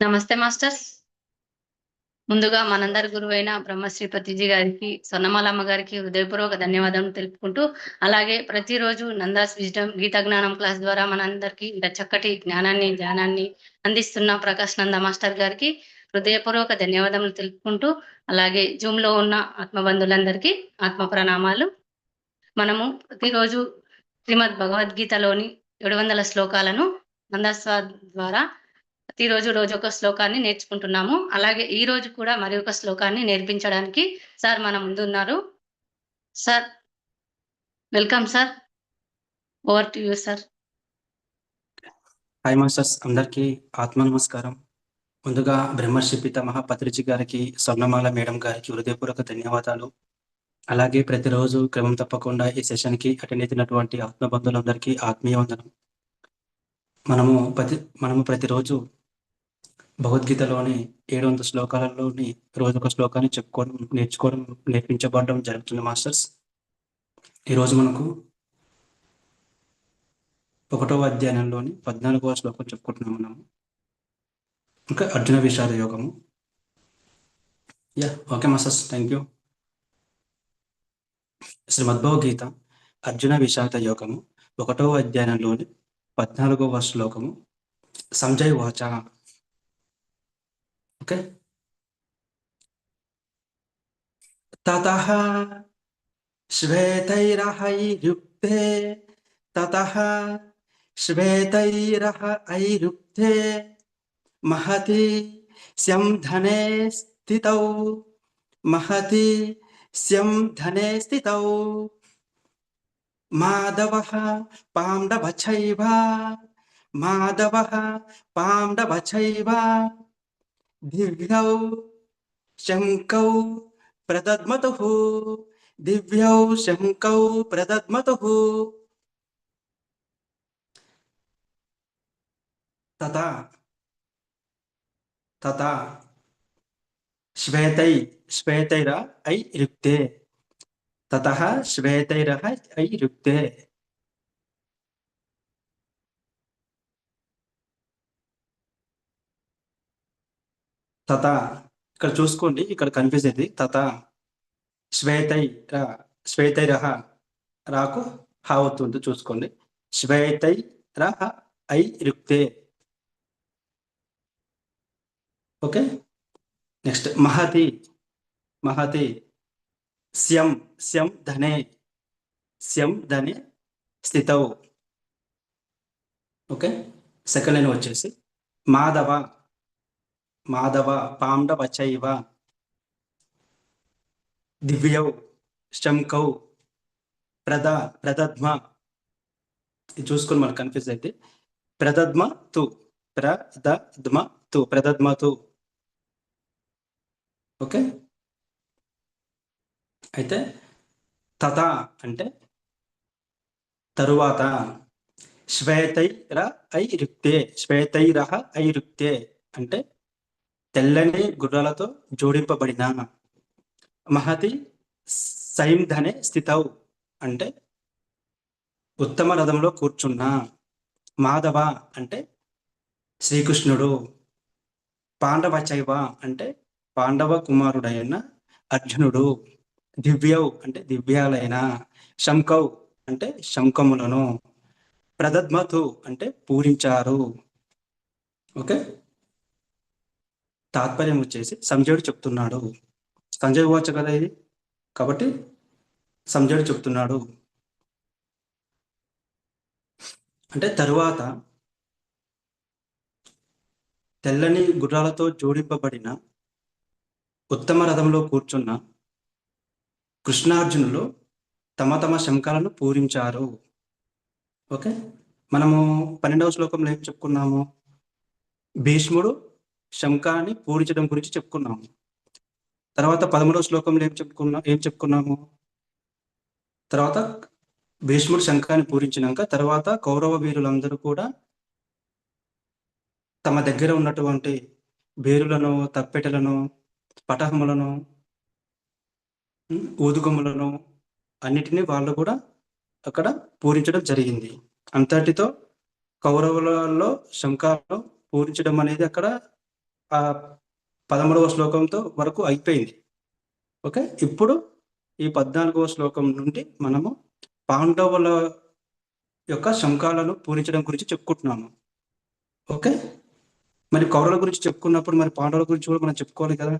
నమస్తే మాస్టర్స్. ముందుగా మనందరి గురువైన బ్రహ్మశ్రీ పతిజీ గారికి సొన్నమాలమ్మ గారికి హృదయపూర్వక ధన్యవాదాలు తెలుపుకుంటూ అలాగే ప్రతిరోజు నందాస్ విజ్డమ్ గీత జ్ఞానం క్లాస్ ద్వారా మనందరికీ ఇంత చక్కటి జ్ఞానాన్ని జ్ఞానాన్ని అందిస్తున్న ప్రకాష్ నంద మాస్టర్ గారికి హృదయపూర్వక ధన్యవాదములు తెలుపుకుంటూ అలాగే జూమ్లో ఉన్న ఆత్మబంధులందరికీ ఆత్మ ప్రణామాలు. మనము ప్రతిరోజు శ్రీమద్ భగవద్గీతలోని ఏడు వందల శ్లోకాలను నందాస్వా ద్వారా ప్రతిరోజు రోజు ఒక శ్లోకాన్ని నేర్చుకుంటున్నాము. అలాగే ఈ రోజు కూడా మరి ఒక శ్లోకాన్ని నేర్పించడానికి సార్ మన ముందు ఉన్నారు sir welcome sir. Over to you sir. Hi masters అందరికీ ఆత్మ నమస్కారం ముందుగా బ్రహ్మర్షి పితామహ పత్రిజి గారికి స్వర్ణమాల మేడం గారికి హృదయపూర్వక ధన్యవాదాలు. అలాగే ప్రతిరోజు క్రమం తప్పకుండా ఈ సెషన్కి అటెండ్ అవుతున్నటువంటి ఆత్మబంధువులందరికీ ఆత్మీయ వందనం. మనము ప్రతి మనము ప్రతిరోజు భగవద్గీతలోని ఏడు వందల శ్లోకాలలోని రోజు ఒక శ్లోకాన్ని చెప్పుకోవడం నేర్చుకోవడం నేర్పించబడడం జరుగుతుంది మాస్టర్స్. ఈరోజు మనకు ఒకటవ అధ్యయనంలోని పద్నాలుగవ శ్లోకం చెప్పుకుంటున్నాం మనము. ఇంకా అర్జున విషాద యోగము. Yeah okay masters thank you. Srimad Bhagavad Gita Arjuna విషాద యోగము ఒకటవ అధ్యయనంలోని పద్నాలుగవ శ్లోకము. సంజయ్ వాచ. ఓకే? తతః శ్వేతైరహైరుక్తే తతః శ్వేతైరహ ఐరుక్తే మహతి స్యం ధనే స్థితౌ మహతి స్యం ధనే స్థితౌ. మాధవः పాండవచైవ మాధవः పాండవచైవ దివ్యౌ శంకౌ ప్రదద్మతుః దివ్యౌ శంకౌ ప్రదద్మతుః తథా తథా శ్వేతై శ్వేతైర ఐ రుక్తే తతః శ్వేతైరః ఐ రుక్తే తత ఇక్కడ చూసుకోండి ఇక్కడ కన్ఫ్యూజ్ అయింది. తత శ్వేతై శ్వేతైరహ రాకు హా అవుతుంది చూసుకోండి. శ్వేతై రహ ఐ రుక్తే ఓకే? నెక్స్ట్ మహతి మహతి. స్యం స్యం ధనే స్యం ధనే స్థితౌ ఓకే సెకండ్ లైన్ వచ్చేసి మాధవ మాధవ పాండవ చైవ దివ్యౌ శంకౌ ప్రద ప్రదద్మ ఇది చూసుకొని మనకు కన్ఫ్యూజ్ అయితే ప్రదద్మ తు ప్రదద్మ తు ప్రదద్మ తు ఓకే అయితే తథ అంటే తరువాత. శ్వేతైర ఐ రుక్తే శ్వేతైరహ ఐ రుక్తే అంటే తెల్లని గుర్రాలతో జోడింపబడిన మహతి సైంధనే స్థితవు అంటే ఉత్తమ రథంలో కూర్చున్న మాధవ అంటే శ్రీకృష్ణుడు పాండవ చైవ అంటే పాండవ కుమారుడైన అర్జునుడు. దివ్యౌ అంటే దివ్యాలైన శంకౌ అంటే శంఖములను ప్రదద్మతు అంటే పూరించారు. ఓకే? తాత్పర్యం వచ్చేసి సంజయుడు చెప్తున్నాడు. సంజయ్ వాచ కదా ఇది? కాబట్టి సంజయుడు చెప్తున్నాడు. అంటే తరువాత తెల్లని గుర్రాలతో జోడింపబడిన ఉత్తమ రథంలో కూర్చున్న కృష్ణార్జునులు తమ తమ శంఖాలను పూరించారు. ఓకే? మనము పన్నెండవ శ్లోకంలో ఏం చెప్పుకున్నాము? భీష్ముడు శంఖాన్ని పూరించడం గురించి చెప్పుకున్నాము. తర్వాత పదమూడవ శ్లోకంలో ఏం చెప్పుకున్నా ఏం చెప్పుకున్నాము? తర్వాత భీష్ముడు శంఖాన్ని పూరించినాక తర్వాత కౌరవ వీరులందరూ కూడా తమ దగ్గర ఉన్నటువంటి బేరులను తప్పెటలను పటహములను ఊదుగుమ్మలను అన్నిటినీ వాళ్ళు కూడా అక్కడ పూరించడం జరిగింది. అంతటితో కౌరవులలో శంఖాలను పూరించడం అనేది అక్కడ ఆ పదమూడవ శ్లోకంతో వరకు అయిపోయింది. ఓకే? ఇప్పుడు ఈ పద్నాలుగవ శ్లోకం నుండి మనము పాండవుల యొక్క శంఖాలను పూరించడం గురించి చెప్పుకుంటున్నాము. ఓకే? మరి కౌరవుల గురించి చెప్పుకున్నప్పుడు మరి పాండవుల గురించి కూడా మనం చెప్పుకోవాలి కదా?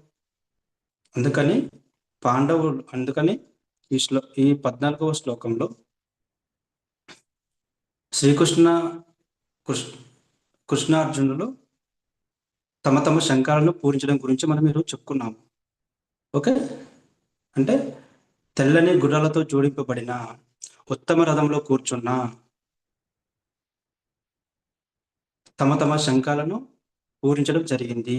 అందుకని పాండవులు అందుకని ఈ శ్లో ఈ పద్నాలుగవ శ్లోకంలో శ్రీకృష్ణ కృష్ణ కృష్ణార్జునులు తమ తమ శంఖాలను పూరించడం గురించి మనం మీరు చెప్పుకున్నాము. ఓకే? అంటే తెల్లని గుర్రాలతో జోడింపబడిన ఉత్తమ రథంలో కూర్చున్న తమ తమ శంఖాలను పూరించడం జరిగింది.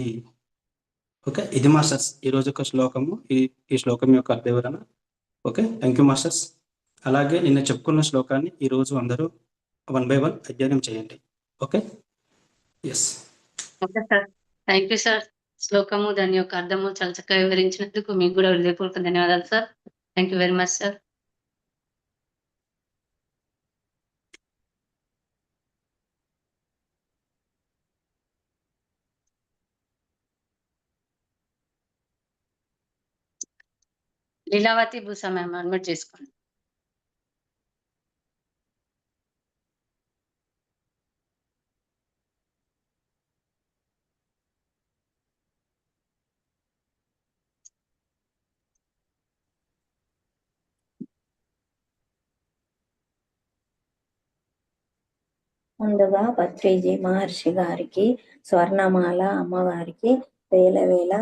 ఓకే ఇది మాస్టర్స్ ఈ రోజు యొక్క శ్లోకము ఈ ఈ శ్లోకం యొక్క అర్థ వివరణ. ఓకే థ్యాంక్ యూ మాస్టర్స్ అలాగే నిన్న చెప్పుకున్న శ్లోకాన్ని ఈ రోజు అందరూ వన్ బై వన్ అధ్యయనం చేయండి. Okay yes okay sir thank you sir శ్లోకము దాని యొక్క అర్థము చాలా చక్కగా వివరించినందుకు మీకు కూడా హృదయపూర్వక ధన్యవాదాలు sir thank you very much sir Leelavathi భూసా ma'am admit చేసుకోండి. ముందుగా పత్రిజీ మహర్షి గారికి స్వర్ణమాల అమ్మవారికి వేల వేల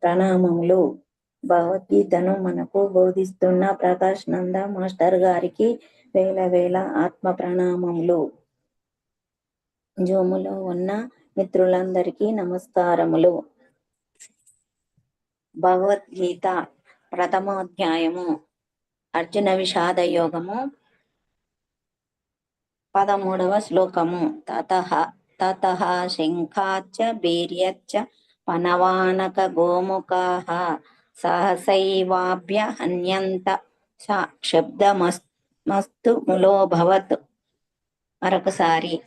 ప్రణామములు. భగవద్గీతను మనకు బోధిస్తున్న ప్రకాష్ నంద మాస్టర్ గారికి వేల వేల ఆత్మ ప్రణామములు జూములో ఉన్న మిత్రులందరికీ నమస్కారములు. భగవద్గీత ప్రథమోధ్యాయము అర్జున విషాద యోగము పదమూడవ శ్లోకము. తత తతః శంఖాచ్చ వీర్యచ్చ పనవానక గోముఖా సహసైవాభ్యహన్యంత శబ్దమస్తు ములోభవత్ మరొకసారి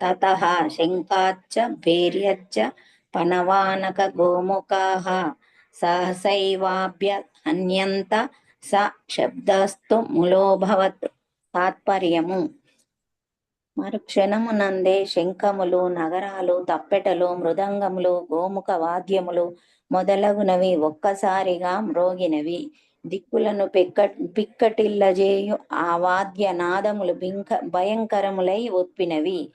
తత శంఖాచ్చ వీర్యచ్చ పనవానక గోముఖా. సహసైవాభ్య హన్యంత స శబ్దస్తు ములోభవత్ తాత్పర్యము. మరుక్షణమునందే శంఖములు నగరాలు తప్పెటలు మృదంగములు గోముఖ వాద్యములు మొదలగునవి ఒక్కసారిగా మ్రోగినవి. దిక్కులను పెక్క పిక్కటిల్లజేయు ఆ వాద్య నాదములు బింక భయంకరములై ఒప్పినవి.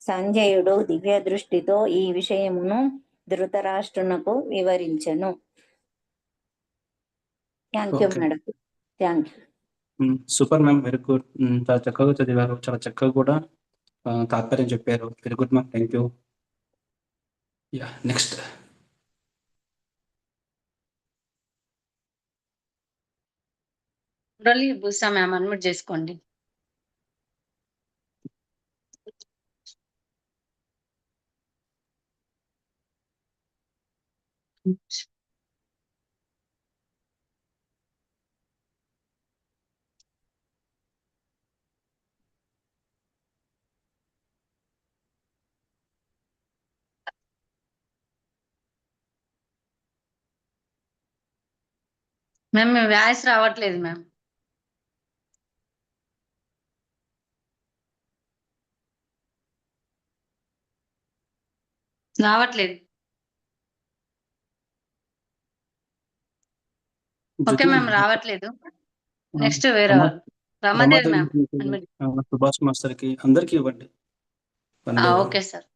సంజయుడు దివ్య దృష్టితో ఈ విషయమును ధృతరాష్ట్రునకు వివరించను. Thank you. Madam. Thank you. Super ma'am very good చాలా చక్కగా చదివారు. చాలా చక్కగా కూడా తాత్పర్యం చెప్పారు. Very good ma'am. Thank you. Yeah next. Murali భూసా ma'am admit చేసుకోండి. మ్యామ్ వాయిస్ రావట్లేదు మ్యామ్. రావట్లేదు. ఓకే మ్యామ్ రావట్లేదు. నెక్స్ట్ వేరే. రమాదేవి మ్యామ్ సుభాష్ మాస్టర్కి అందరికి ఇవ్వండి. Okay sir.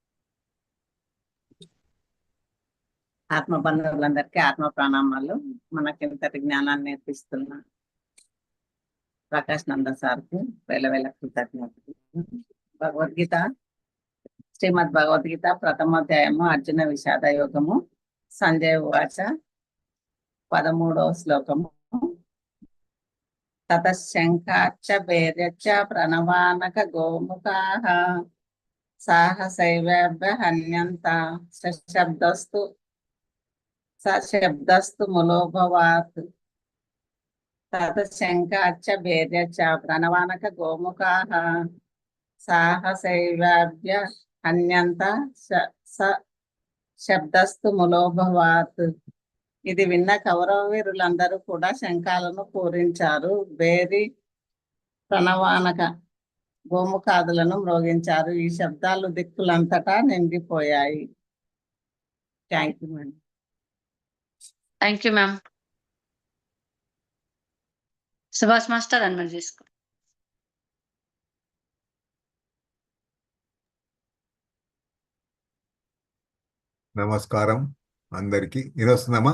ఆత్మ బంధువులందరికీ ఆత్మ ప్రణామాలు. మనకి ఇంతటి జ్ఞానాన్ని నేర్పిస్తున్న ప్రకాష్ నంద సార్కి వేల వేల కృతజ్ఞతలు. భగవద్గీత శ్రీమద్ భగవద్గీత ప్రథమాధ్యాయము అర్జున విషాద యోగము సంజయ్ వాచ పదమూడవ శ్లోకము. తతశంఖాచ భేదచ్చ ప్రణవానక గోముఖా సాహసైవ్యహన్యంత సశబ్దస్తు శబ్దస్తు సశబ్దస్తు ములోభవాత్. తతశంఖాచ భేద్యచ్చ ప్రణవానక గోముఖా సాహసైవాభ్య అన్యంత స- స శబ్దస్తు ములోభవాత్. ఇది విన్న కౌరవ వీరులందరూ కూడా శంఖాలను పూరించారు. బేరి ప్రణవానక గోముఖాదులను మ్రోగించారు. ఈ శబ్దాలు దిక్కులంతటా నిండిపోయాయి. Thank you madam thank you ma'am Subhash master అన్మర్ చేసుకో నమస్కారం అందరికి. వస్తుందమ్మా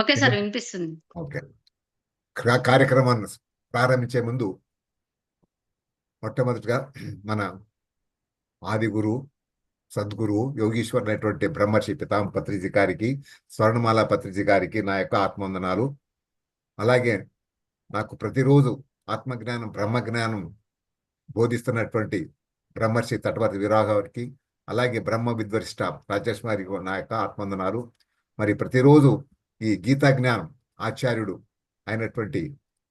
ఓకే సార్ వినిపిస్తుంది. ఓకే. కార్యక్రమాన్ని ప్రారంభించే ముందు మొట్టమొదటిగా మన ఆది గురువు సద్గురువు యోగీశ్వర్ అనేటువంటి బ్రహ్మర్షి పితామ పత్రిజీ గారికి స్వర్ణమాల పత్రిజీ గారికి నా యొక్క ఆత్మవందనాలు. అలాగే నాకు ప్రతిరోజు ఆత్మజ్ఞానం బ్రహ్మజ్ఞానం బోధిస్తున్నటువంటి బ్రహ్మర్షి తటవర్తి విరాగ గారికి అలాగే బ్రహ్మ విద్వరిష్ట రాజేష్ మరి నా యొక్క ఆత్మవందనాలు మరి ప్రతిరోజు ఈ గీతా జ్ఞానం ఆచార్యుడు అయినటువంటి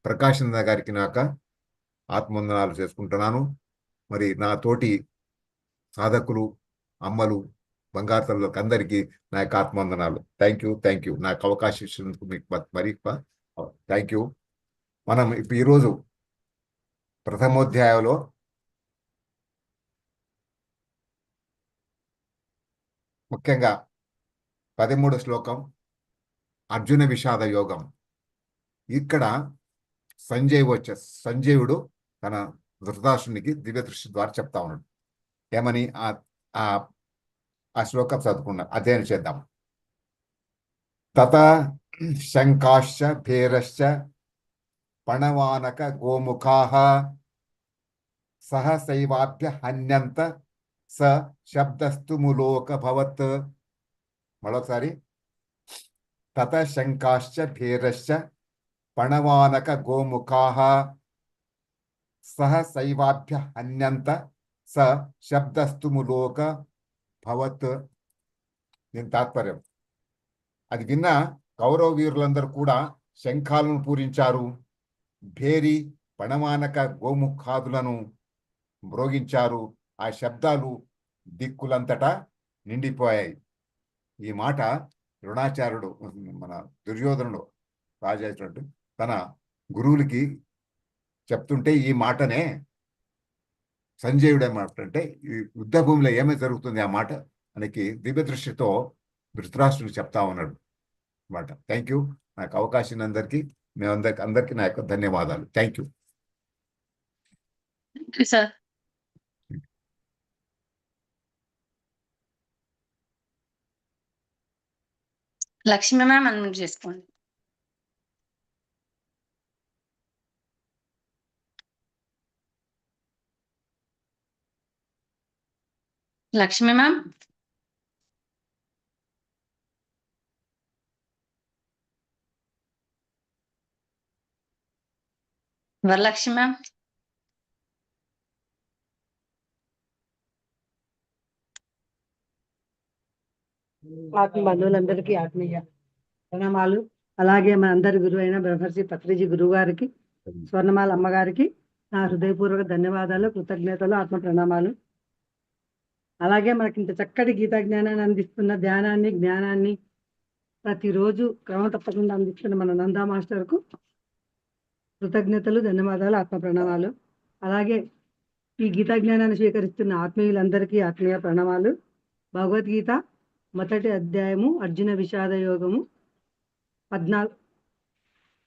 ప్రకాశంద గారికి నాక ఆత్మవందనాలు చేసుకుంటున్నాను. మరి నా తోటి సాధకులు అమ్మలు బంగారు తల్లులకు అందరికీ నా యొక్క ఆత్మందనాలు. Thank you thank you. నాకు అవకాశం ఇచ్చినందుకు మీకు మరి థ్యాంక్ యూ. మనం ఇప్పుడు ఈరోజు ప్రథమోధ్యాయంలో ముఖ్యంగా పదమూడు శ్లోకం అర్జున విషాద యోగం. ఇక్కడ సంజయ్ వచ్చే సంజయుడు తన ధృతరాష్ట్రునికి దివ్య దృష్టి ద్వారా చెప్తా ఉన్నాడు. ఏమని? ఆ ఆ శ్లోకం చదువుకున్నా అధ్యయనం చేద్దాం. తత శంకాశ్చ భేరశ్చ పణవానక గోముఖా సహసైవాభ్య హన్యంత స శబ్దస్తు ములోకభవత్ మరొకసారి. తత శంకాశ్చ భేరశ్చ పణవానక గోముఖా. సహ శైవాభ్య హన్యంత స శబ్దస్తు ములోక భవత్. దీని తాత్పర్యం. అది విన్న కౌరవ వీరులందరూ కూడా శంఖాలను పూరించారు. భేరి పణమానక గోముఖాదులను మ్రోగించారు. ఆ శబ్దాలు దిక్కులంతటా నిండిపోయాయి. ఈ మాట ద్రోణాచార్యుడు మన దుర్యోధనుడు రాజేశ్వరుడు తన గురువులకి చెప్తుంటే ఈ మాటనే సంజయుడు ఏమంటే ఈ యుద్ధ భూమిలో ఏమై జరుగుతుంది ఆ మాట మనకి దివ్య దృష్టితో ధృతరాష్ట్రుడు చెప్తా ఉన్నాడు మాట థ్యాంక్ యూ. నాకు అవకాశం అందరికీ మేమందరికి అందరికీ నా యొక్క ధన్యవాదాలు. Thank you. Thank you sir Lakshmi ma'am unmute చేసుకోండి లక్ష్మి మ్యామ్ వరలక్ష్మి మ్యామ్ ఆత్మ బంధువులందరికీ ఆత్మీయ ప్రణామాలు. అలాగే మన అందరి గురువు అయిన బ్రహ్మర్షి పత్రిజీ గురువు గారికి స్వర్ణమాల అమ్మగారికి నా హృదయపూర్వక ధన్యవాదాలు కృతజ్ఞతలు ఆత్మ ప్రణామాలు. అలాగే మనకి ఇంత చక్కటి గీతా జ్ఞానాన్ని అందిస్తున్న ధ్యానాన్ని జ్ఞానాన్ని ప్రతిరోజు క్రమం తప్పకుండా అందిస్తున్న మన నందా మాస్టర్కు కృతజ్ఞతలు ధన్యవాదాలు ఆత్మ ప్రణామాలు. అలాగే ఈ గీతా జ్ఞానాన్ని స్వీకరిస్తున్న ఆత్మీయులందరికీ ఆత్మీయ ప్రణామాలు. భగవద్గీత మొదటి అధ్యాయము అర్జున విషాద యోగము పద్నాలుగు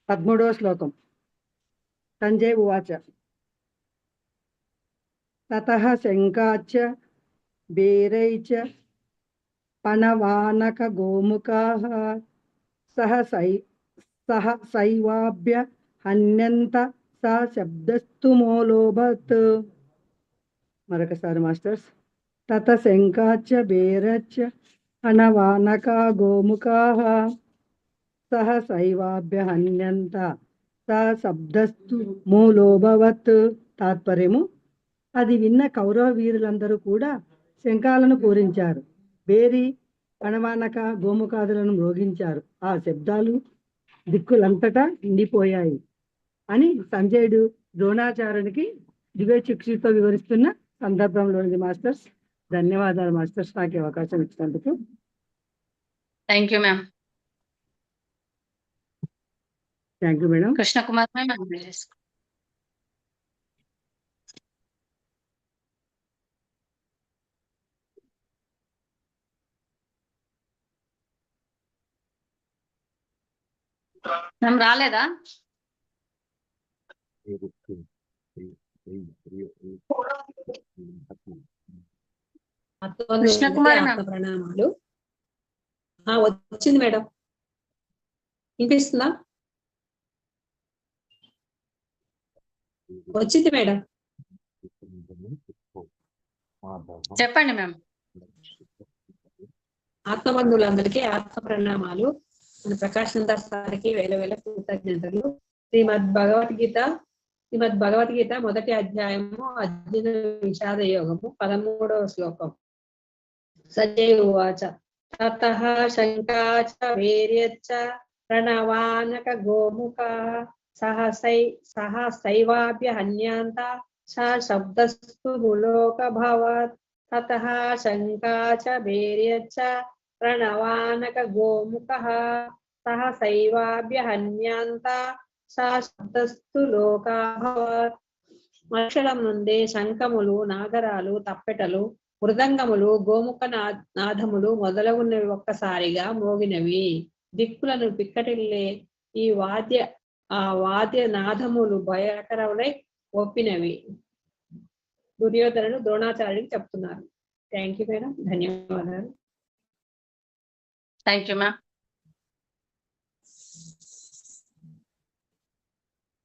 పదమూడవ శ్లోకం. సంజయ్ ఉవాచ. తతః శంకాచ బేరైచ పణవానక గోముఖా సహ సై సహ శైవాభ్య హన్యంత స శబ్దస్తు మోలోభత్. మరొకసారి మాస్టర్స్. తత శంకాచ బేరచ అనవానకా గోముఖాః సహ శైవాభ్యహన్యంత స శబ్దస్తు మూలోభవత్. తాత్పర్యము? అది విన్న కౌరవ వీరులందరూ కూడా శంఖాలను పూరించారు. బేరి అణవానక గోముఖాదులను మ్రోగించారు. ఆ శబ్దాలు దిక్కులంతటా నిండిపోయాయి అని సంజయుడు ద్రోణాచార్యునికి దివ్య చిక్షుతో వివరిస్తున్న సందర్భంలోనిది మాస్టర్స్. ధన్యవాదాలు మాస్టర్స్ నాకు ఈ అవకాశం ఇచ్చినందుకు thank you ma'am thank you madam Krishna Kumar ma'am unmute చేసుకో. మ్యామ్ రాలేదా కృష్ణ కుమారి ప్రణామాలు. ఆ, వచ్చింది మేడం. వినిపిస్తుందా? వచ్చింది మేడం. చెప్పండి మ్యామ్. ఆత్మబంధువులందరికీ ఆత్మ ప్రణామాలు. మన ప్రకాశ్ దాస్ సార్కి వేల వేల కృతజ్ఞతలు. శ్రీమద్ భగవద్గీత శ్రీమద్ భగవద్గీత మొదటి అధ్యాయము అర్జున విషాద యోగము పదమూడవ శ్లోకం సజయ్ ఉవాచ తత వీర్యచ్చ ప్రణవానక గోముఖ సహసై సహసైవాభ్య హన్యాంత స శబ్దస్తు ములోక వీర్యచ్చ ప్రణవానక గోముఖః సహసైవాభ్య హన్యాంత లోకాభవత్ అక్షరం నుండి శంఖములు నాగరాలు తప్పెటలు మృదంగములు గోముఖ నా- నాదములు మొదలగున్నవి ఒక్కసారిగా మోగినవి. దిక్కులను పిక్కటిల్లే ఈ వాద్య ఆ వాద్య నాదములు భయకరములై ఒప్పినవి. దుర్యోధనుడు ద్రోణాచార్యుడికి చెప్తున్నారు. థ్యాంక్ యూ మేడం ధన్యవాదాలు. Thank you ma'am